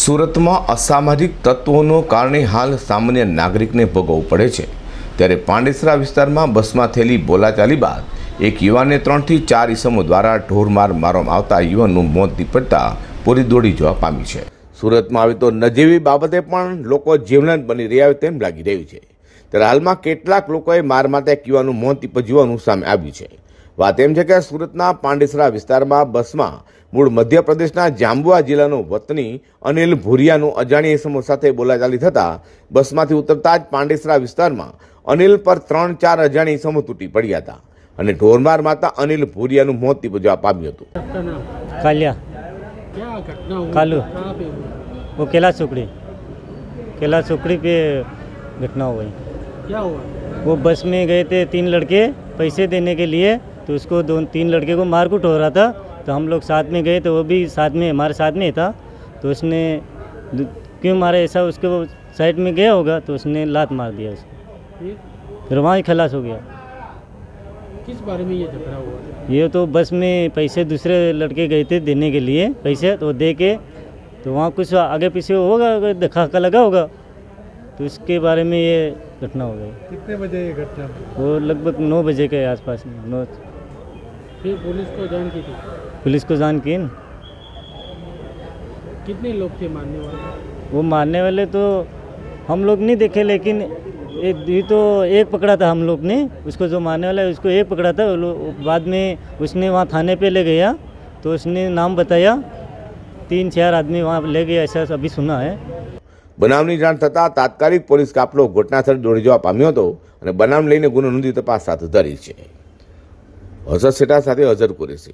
સુરતમાં અસામાજિક તત્વોનો કારણે હાલ સામાન્ય નાગરિકને ભોગવવું પડે છે. ત્યારે પાંડેસરા વિસ્તારમાં બસમાં થયેલી બોલાચાલી બાદ એક યુવાનને ત્રણથી ચાર ઇસમો દ્વારા ઢોરમાર મારવામાં આવતા યુવાનનું મોત નીપજતા પૂરી દોડી જવા પામી છે. સુરતમાં આવી તો નજીવી બાબતે પણ લોકો જીવલેણ બની રહ્યા હોય તેમ લાગી રહ્યું છે. ત્યારે હાલમાં કેટલાક લોકોએ માર માટે એક યુવાનનું મોત નીપજવાનું સામે આવ્યું છે. વાત એમ છે કે સુરતના પાંડેસરા વિસ્તારમાં બસમાં મૂળ મધ્યપ્રદેશના જાંબુઆ જિલ્લાનો વતની અનિલ ભુરિયાનું અજાણ્યા ઇસમો સાથે બોલાચાલી થતાં બસમાંથી ઉતરતા જ પાંડેસરા વિસ્તારમાં અનિલ પર ત્રણ ચાર અજાણ્યા ઇસમો તૂટી પડ્યા હતા અને ઢોરમાર મારતા અનિલ ભુરિયાનું મોત નીપજવા પામ્યું હતું आपका नाम कालिया क्या घटना हुई कालू। कहाँ पे हुई वो केला सुकड़ी केला सुकड़ी पे घटना हुई क्या हुआ वो बस में गए थे तीन लड़के पैसे देने के लिए तो उसको दो तीन लड़के को मारकूट हो रहा था। तो हम लोग साथ में गए तो वो भी साथ में हमारे साथ में था। तो उसने क्यों मारा ऐसा उसके वो साइड में गया होगा तो उसने लात मार दिया उसको। फिर वहाँ ही खलास हो गया। किस बारे में ये झगड़ा हुआ? ये तो बस में पैसे दूसरे लड़के गए थे देने के लिए पैसे तो दे के तो वहाँ कुछ आगे पीछे होगा अगर धक्का का लगा होगा तो इसके बारे में ये घटना हो गई। कितने बजे ये घटना? वो लगभग नौ बजे के आसपास में नौ फिर पुलिस को जान की थी पुलिस को जान की न। कितने लोग थे मारने वाले वो मारने वाले तो हम लोग नहीं देखे लेकिन एक ये तो एक पकड़ा था हम लोग ने उसको जो मारने वाला है उसको एक पकड़ा था वो लोग- बाद में उसने वहाँ थाने पे ले गया तो उसने नाम बताया तीन चार आदमी वहाँ ले गया ऐसा अभी सुना है બનાવની જાણ થતાં તાત્કાલિક પોલીસ કાફલો ઘટનાસ્થળે દોડી જવા પામ્યો હતો અને બનાવ લઈને ગુનો નોંધી તપાસ હાથ ધરી છે હઝર સેટા સાથે હઝર કુરેશી